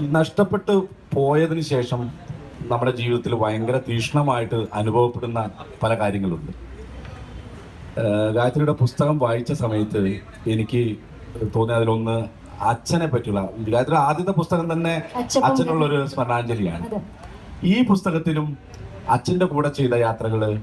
നഷ്ടപ്പെട്ട് പോയതിന് ശേഷം നമ്മുടെ ജീവിതത്തിൽ ഭയങ്കര തീക്ഷ്ണമായിട്ട് അനുഭവപ്പെടുന്ന പല കാര്യങ്ങളുണ്ട്. ഗായത്രിയുടെ പുസ്തകം വായിച്ച സമയത്ത് എനിക്ക് തോന്നിയ അതിലൊന്ന് അച്ഛനെ പറ്റിയുള്ള ഗായത്രിയുടെ ആദ്യത്തെ പുസ്തകം തന്നെ അച്ഛനുള്ളൊരു സ്മരണാഞ്ജലിയാണ്. ഈ പുസ്തകത്തിലും അച്ഛന്റെ കൂടെ ചെയ്ത യാത്രകൾ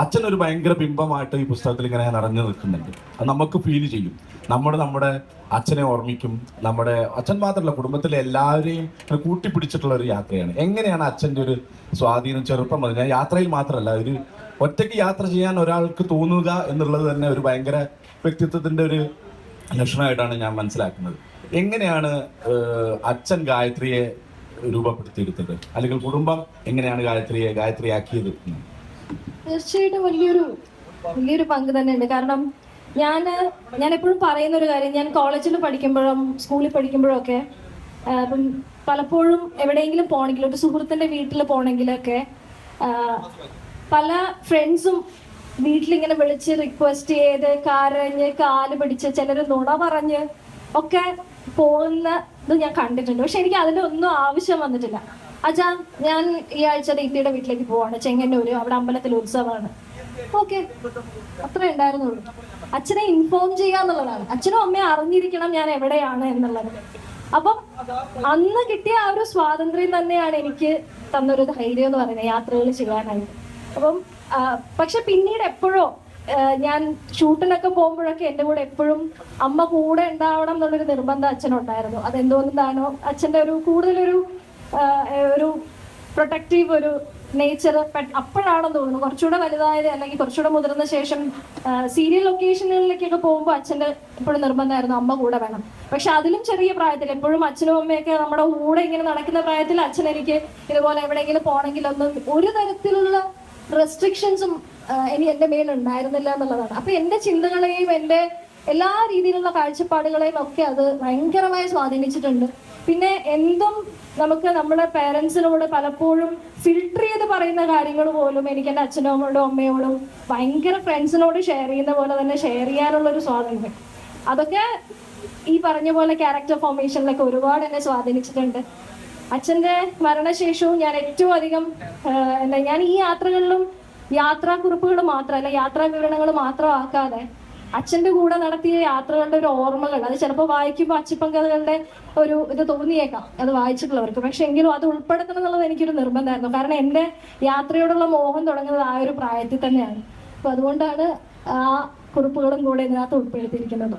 അച്ഛൻ ഒരു ഭയങ്കര ബിംബമായിട്ട് ഈ പുസ്തകത്തിൽ ഇങ്ങനെ നിറഞ്ഞു നിൽക്കുന്നുണ്ട്. അത് നമുക്ക് ഫീൽ ചെയ്യും. നമ്മൾ നമ്മുടെ അച്ഛനെ ഓർമ്മിക്കും. നമ്മുടെ അച്ഛൻ മാത്രമല്ല കുടുംബത്തിലെ എല്ലാവരെയും കൂട്ടിപ്പിടിച്ചിട്ടുള്ള ഒരു യാത്രയാണ്. എങ്ങനെയാണ് അച്ഛന്റെ ഒരു സ്വാധീനം ചെറുപ്പം മുതൽ? ഞാൻ യാത്രയിൽ മാത്രമല്ല ഒരു ഒറ്റയ്ക്ക് യാത്ര ചെയ്യാൻ ഒരാൾക്ക് തോന്നുക എന്നുള്ളത് തന്നെ ഒരു ഭയങ്കര വ്യക്തിത്വത്തിന്റെ ഒരു ലക്ഷണമായിട്ടാണ് ഞാൻ മനസ്സിലാക്കുന്നത്. എങ്ങനെയാണ് അച്ഛൻ ഗായത്രിയെ രൂപപ്പെടുത്തിയെടുത്തത്? അല്ലെങ്കിൽ കുടുംബം എങ്ങനെയാണ് ഗായത്രിയെ ഗായത്രിയാക്കിയത് എന്ന്? തീർച്ചയായിട്ടും വലിയൊരു വലിയൊരു പങ്ക് തന്നെയുണ്ട്. കാരണം ഞാൻ ഞാൻ എപ്പോഴും പറയുന്ന ഒരു കാര്യം ഞാൻ കോളേജിൽ പഠിക്കുമ്പോഴും സ്കൂളിൽ പഠിക്കുമ്പോഴും ഒക്കെ അപ്പം പലപ്പോഴും എവിടെയെങ്കിലും പോകണമെങ്കിൽ ഒരു സുഹൃത്തിന്റെ വീട്ടിൽ പോകണമെങ്കിലൊക്കെ പല ഫ്രണ്ട്സും വീട്ടിലിങ്ങനെ വിളിച്ച് റിക്വസ്റ്റ് ചെയ്ത് കരഞ്ഞ് കാൽ പിടിച്ച് ചിലർ നുണ പറഞ്ഞ് ഒക്കെ പോകുന്നത് ഞാൻ കണ്ടിട്ടുണ്ട്. പക്ഷെ എനിക്ക് അതിന്റെ ഒന്നും ആവശ്യം വന്നിട്ടില്ല. അച്ഛാ ഞാൻ ഈ ആഴ്ച ദീപ്തിയുടെ വീട്ടിലേക്ക് പോവാണ്. ചെങ്ങന്നൂര് അവിടെ അമ്പലത്തിൽ ഉത്സവമാണ്. ഓക്കെ. അത്രേ ഉണ്ടായിരുന്നുള്ളൂ. അച്ഛനെ ഇൻഫോം ചെയ്യുക എന്നുള്ളതാണ്. അച്ഛനും അമ്മയും അറിഞ്ഞിരിക്കണം ഞാൻ എവിടെയാണ് എന്നുള്ളത്. അപ്പം അന്ന് കിട്ടിയ ആ ഒരു സ്വാതന്ത്ര്യം തന്നെയാണ് എനിക്ക് തന്നൊരു ധൈര്യം എന്ന് പറയുന്നത് യാത്രകൾ ചെയ്യാനായിട്ട്. അപ്പം പക്ഷെ പിന്നീട് എപ്പോഴോ ഞാൻ ഷൂട്ടിനൊക്കെ പോകുമ്പോഴൊക്കെ എന്റെ കൂടെ എപ്പോഴും അമ്മ കൂടെ ഉണ്ടാവണം എന്നുള്ളൊരു നിർബന്ധം അച്ഛനുണ്ടായിരുന്നു. അതെന്തുകൊണ്ടാണോ അച്ഛന്റെ ഒരു കൂടുതലൊരു ഒരു പ്രൊട്ടക്റ്റീവ് ഒരു നേച്ചർ അപ്പോഴാണെന്ന് തോന്നുന്നു. കുറച്ചുകൂടെ വലുതായത് അല്ലെങ്കിൽ കുറച്ചുകൂടെ മുതിർന്ന ശേഷം സീരിയൽ ലൊക്കേഷനുകളിലേക്കൊക്കെ പോകുമ്പോൾ അച്ഛന്റെ എപ്പോഴും നിർബന്ധമായിരുന്നു അമ്മ കൂടെ വേണം. പക്ഷെ അതിലും ചെറിയ പ്രായത്തിൽ എപ്പോഴും അച്ഛനും അമ്മയൊക്കെ നമ്മുടെ കൂടെ ഇങ്ങനെ നടക്കുന്ന പ്രായത്തിൽ അച്ഛൻ എനിക്ക് ഇതുപോലെ എവിടെയെങ്കിലും പോകണമെങ്കിൽ ഒരു തരത്തിലുള്ള റെസ്ട്രിക്ഷൻസും ഇനി എന്റെ മേൽ ഉണ്ടായിരുന്നില്ല എന്നുള്ളതാണ്. അപ്പൊ എന്റെ ചിന്തകളെയും എന്റെ എല്ലാ രീതിയിലുള്ള കാഴ്ചപ്പാടുകളെയും ഒക്കെ അത് ഭയങ്കരമായി സ്വാധീനിച്ചിട്ടുണ്ട്. പിന്നെ എന്തും നമുക്ക് നമ്മുടെ പേരൻസിനോട് പലപ്പോഴും ഫിൽട്ടർ ചെയ്ത് പറയുന്ന കാര്യങ്ങൾ പോലും എനിക്ക് എന്റെ അച്ഛനോടും അമ്മയോടും ഭയങ്കര ഫ്രണ്ട്സിനോട് ഷെയർ ചെയ്യുന്ന പോലെ തന്നെ ഷെയർ ചെയ്യാനുള്ള ഒരു സ്വാതന്ത്ര്യം. അതൊക്കെ ഈ പറഞ്ഞ പോലെ ക്യാരക്ടർ ഫോർമേഷനിലൊക്കെ ഒരുപാട് എന്നെ സ്വാധീനിച്ചിട്ടുണ്ട്. അച്ഛന്റെ മരണശേഷവും ഞാൻ ഏറ്റവും അധികം എന്താ ഞാൻ ഈ യാത്രകളിലും യാത്രാക്കുറിപ്പുകൾ മാത്രമല്ല യാത്രാ വിവരണങ്ങൾ മാത്രമാക്കാതെ അച്ഛന്റെ കൂടെ നടത്തിയ യാത്രകളുടെ ഒരു ഓർമ്മകൾ. അത് ചിലപ്പോൾ വായിക്കുമ്പോൾ അച്ചിപ്പങ്കകളുടെ ഒരു ഇത് തോന്നിയേക്കാം. അത് വായിച്ചിട്ടുള്ളവർക്ക്. പക്ഷെ എങ്കിലും അത് ഉൾപ്പെടുത്തണം എന്നുള്ളത് എനിക്കൊരു നിർബന്ധമായിരുന്നു. കാരണം എന്റെ യാത്രയോടുള്ള മോഹം തുടങ്ങുന്നത് ആ ഒരു പ്രായത്തിൽ തന്നെയാണ്. അപ്പൊ അതുകൊണ്ടാണ് ആ കുറിപ്പുകളും കൂടെ ഇതിനകത്ത് ഉൾപ്പെടുത്തിയിരിക്കുന്നത്.